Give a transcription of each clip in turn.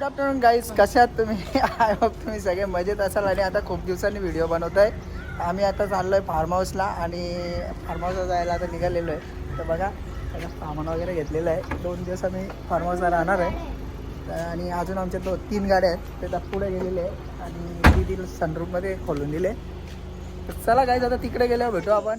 Good afternoon guys कशा आहात तुम्ही? आय होप तुम्ही सगळे मजेत असाल आणि आता खूप दिवसांनी व्हिडिओ बनवत आहे. आम्ही आता चाललो आहे फार्म हाऊसला आणि फार्म हाऊसला जायला आता निघालेलो आहे. तर बघा सगळं सामान वगैरे घेतलेलं आहे. दोन दिवस आम्ही फार्म हाऊसला राहणार आहे. तर आणि अजून आमच्या दो तीन गाड्या आहेत. ते आता पुढे गेलेले आहे आणि ती ती सनरूममध्ये खोलून दिले. तर चला गाईज आता तिकडे गेल्यावर भेटू आपण.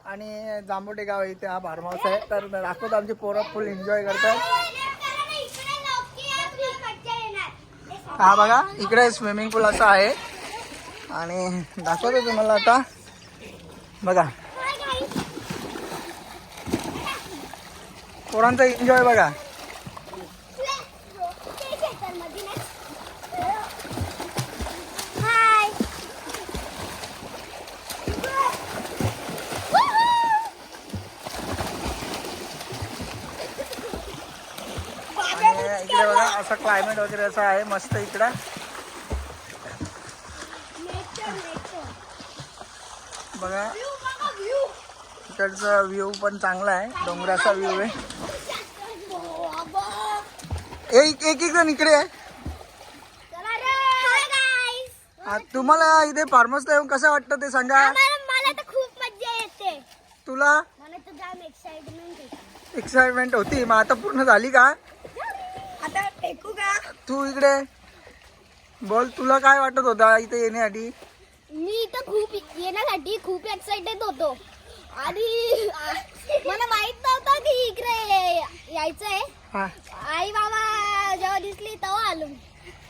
आणि जांबोटे गाव इथे हा फार्म आहे. तर दाखवतो आमची पोरं फुल एन्जॉय करतात. हा बघा इकडे स्विमिंग पूल असा आहे. आणि दाखवतो तुम्हाला आता. बघा. पोरांचा एन्जॉय बघा हाय आणि इकडे बघा असं क्लायमेट वगैरे असं आहे मस्त इकडं. बघा. इकडचा व्ह्यू पण चांगला आहे डोंगराचा व्ह्यू आहे. एक एक एक जण इकडे आहे. तुम्हाला इथे फार्मसला येऊन कसं वाटतं ते सांगा. मला तर खूप मजा येते तुला एक्साइटमेंट होती मग आता पूर्ण झाली का? तू इकडे? बोल तुला काय वाटत होता इथे येण्यासाठी? मी इथं खूप येण्यासाठी खूप एक्साइटेड होतो. आणि मला माहीत नव्हतं की इकडे यायचंय. हा. आई बाबा जेव्हा दिसली तेव्हा आलो.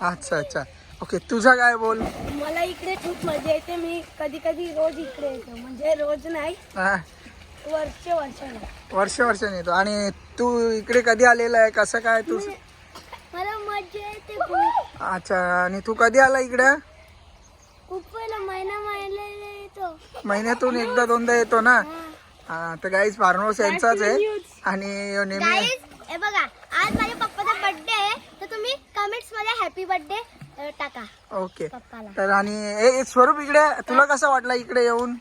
अच्छा अच्छा. ओके तुझा काय बोल? मला इकडे खूप मजा येते. मी कधी कधी रोज इकडे येतो. म्हणजे रोज नाही हा. वर्ष वर्ष वर्ष वर्षाने येतो. आणि तू इकडे कधी आलेला आहे? कसं काय तू अच्छा आणि तू कधी आला इकडे? महिन्यातून एकदा दोनदा येतो ना? हा. तर गाईज फार्म हाऊस यांचाच आहे. आणि नेहमी हे बघा आज माझ्या पप्पाचा बर्थडे आहे तर तुम्ही कमेंट्समध्ये हॅपी बर्थडे टाका. ओके पप्पाला. तर आणि ए स्वरूप इकडे तुला कसं वाटलं इकडे येऊन?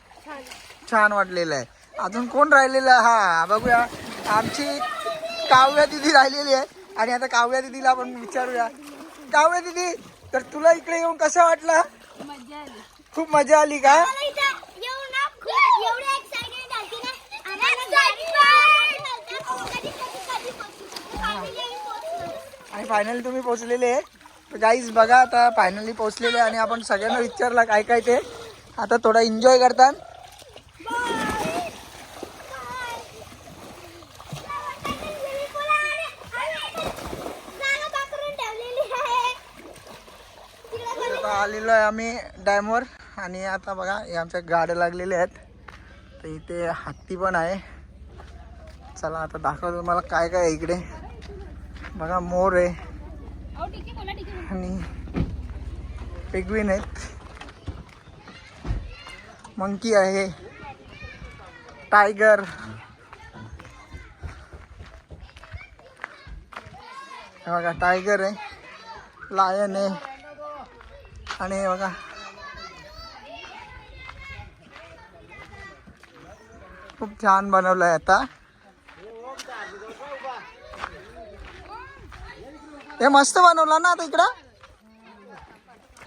छान वाटलेलं आहे. अजून कोण राहिलेलं? हा बघूया. आमची काव्या दिदी राहिलेली आहे. आणि आता काव्या दिदीला आपण विचारूया. काव्या दिदी तर तुला इकडे येऊन कसं वाटलं? मजा आली. खूप मजा आली का? मला इथं येऊन ना खूप एवढी एक्साइटेड झाली ना. आम्हाला कधी कधी कधी पोहोचू Finally पोहोचलो. आणि फायनली तुम्ही पोहोचलेले आहे. गाईज बघा आता फायनली पोहोचलेले आहे आणि आपण सगळ्यांना विचारलं काय काय ते. आता थोडा एन्जॉय करतात. आता आलेलो आहे आम्ही डॅमवर. आणि आता बघा हे आमच्या गाड्या लागलेल्या आहेत. तर इथे हत्ती पण आहे. चला आता दाखवतो तुम्हाला काय काय आहे इकडे. बघा मोर आहे. आणि पेग्विन आहेत. मंकी आहे. टायगर. बघा टायगर आहे. लायन आहे. आणि हे बघा. खूप छान बनवलं आहे आता. हे मस्त बनवला ना आता इकडं?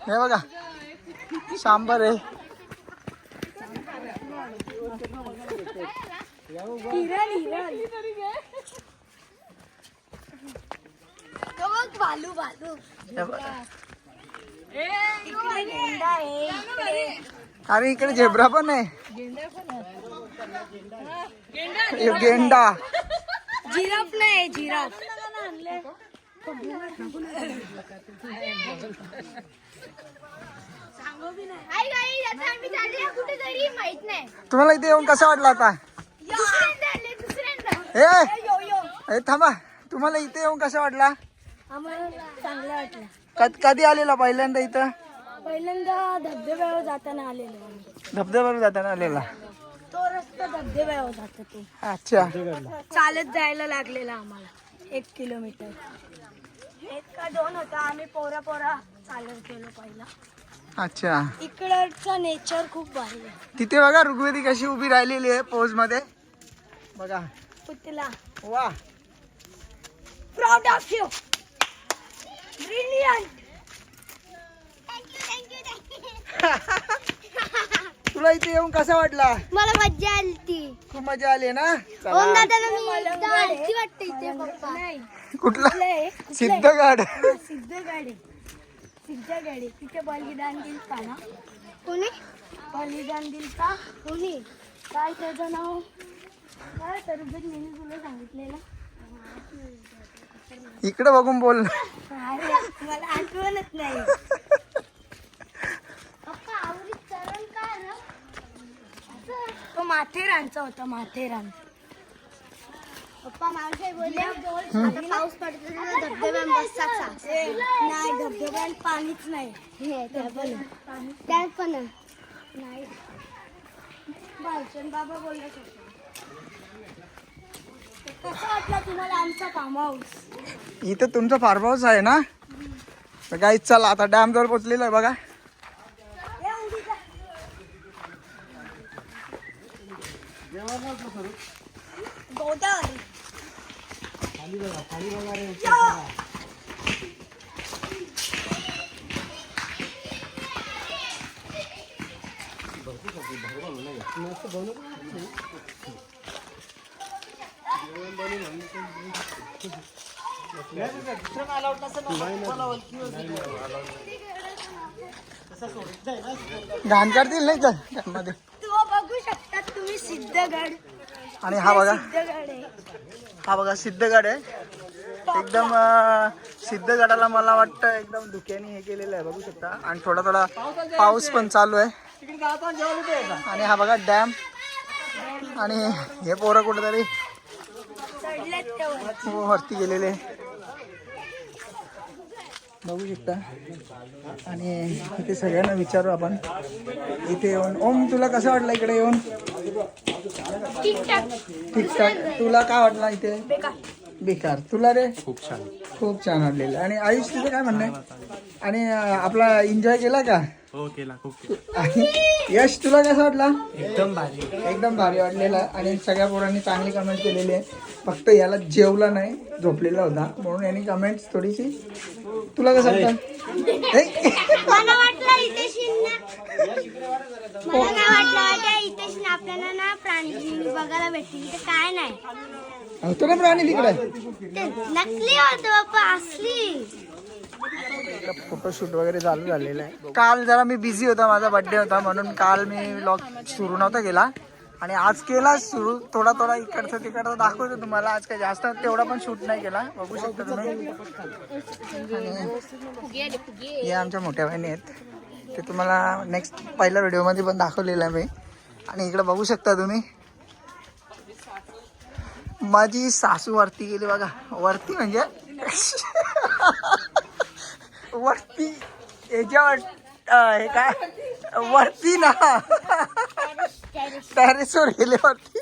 हे बघा. सांबर आहे. भालू भालू. हे बघा. इकडे गेंडा आहे इकडे अरे इकडे झेब्रा पण आहे. गेंडा. जिराफ नाही जिराफ आई गाई आता आम्ही चालले कुठेतरी माहीत नाही. तुम्हाला इथे येऊन कसं वाटलं आता? दुसऱ्यांदा आले दुसऱ्यांदा. ए! यो यो हे थांबा. तुम्हाला इथे येऊन कसं वाटला? आम्हाला चांगलं वाटलं. कध- कधी आलेला पहिल्यांदा इथं? पहिल्यांदा धबधब्यावर जाताना आलेलो आम्ही. धबधब्यावर जाताना आलेला. तो रस्ता धबधब्यावर जातो तो. अच्छा. चालत जायला लागलेला आम्हाला. एक किलोमीटर. एक का दोन होता आम्ही पोरा पोरा चालत गेलो पहिला. अच्छा. इकडचं नेचर खूप भारी आहे. तिथे बघा ऋग्वेदी कशी उभी राहिलेली आहे पोजमध्ये बघा. पुतला. वा. प्राऊड ऑफ यू ब्रिलियंट तुला इथे येऊन कसा वाटला? मला मज्जा आली ती खूप मजा आली ना? ओम चला. दादाला मी एकदा आलती वाटते इथे पप्पा. नाही. कुठला? कुठले सिद्धगड सिद्ध गाडी. सिद्ध गाडी तिथे बलिदान दिलता ना? कोणी? बलिदान दिलता कोणी? काय त्याचं नाव? काय? तरबेज मी तुला सांगितलेलं. इकडे बघून बोल. अरे, मला आठवणच नाही. तो माथेरानचा होता माथेरान. पप्पा मावशी बोलले आता पाऊस पडतो तर धबधब्यात बसतात नाही धबधब्यात पाणीच नाही. त्यात पण नाही बाबा बोलले कसं वाटलं तुम्हाला आमचा फार्म हाऊस इथे तुमचा फार्म हाऊस आहे ना? तर काही चला आता डॅम जवळ पोचलेला आहे बघा. गोदावरी घाण करतील नाही का? मध्ये. तो बघू शकता तुम्ही सिद्धगड. आणि हा बघा. सिद्धगड आहे. हा बघा सिद्धगड आहे. एकदम सिद्धगडाला मला वाटतं एकदम धुक्याने हे केलेलं आहे बघू शकता. आणि थोडा थोडा पाऊस पण चालू आहे. आणि हा बघा डॅम. आणि हे पोरं कुठेतरी हो वरती गेलेले. बघू शकता. आणि इथे सगळ्यांना विचारू आपण. इथे येऊन ओम तुला कसं वाटलं इकडे येऊन? ठीकठाक. तुला काय वाटलं इथे? बेकार. बेकार. तुला रे? खूप छान. खूप छान वाटलेलं. आणि आयुष तुझं काय म्हणणं आहे? आणि आपला एन्जॉय केला का? हो केला खूप केला. आणि यश तुला कसं वाटला? एकदम भारी. एकदम भारी वाटलेला. आणि सगळ्या पोरांनी चांगली कमेंट केलेली आहे. फक्त याला जेवला नाही झोपलेला होता. म्हणून यांनी कमेंट थोडीशी तुला कसं वाटलं? इथे शिन्ना मला काय वाटलं आपल्याला ना प्राणी बघायला भेटतील इथे काय नाही. होतो ना प्राणी तिकडे. ते नकली होतं बाप्पा असली. फोटोशूट वगैरे चालू झालेलं आहे. काल जरा मी बिझी होता माझा बर्थडे होता म्हणून काल मी व्लॉग सुरू नव्हता केला. आणि आज केला सुरू थोडा थोडा इकडचं तिकडचं दाखवतो तुम्हाला. आज काही जास्त तेवढा पण शूट नाही केला बघू शकता तुम्ही. हे आमच्या मोठ्या बहिणी आहेत. ते तुम्हाला नेक्स्ट पहिल्या व्हिडिओमध्ये पण दाखवलेलं आहे मी. आणि इकडे बघू शकता तुम्ही. माझी सासू वरती गेली बघा. वरती म्हणजे वरती याच्यावर हे काय? वरती ना. टेरेसवर गेले वरती.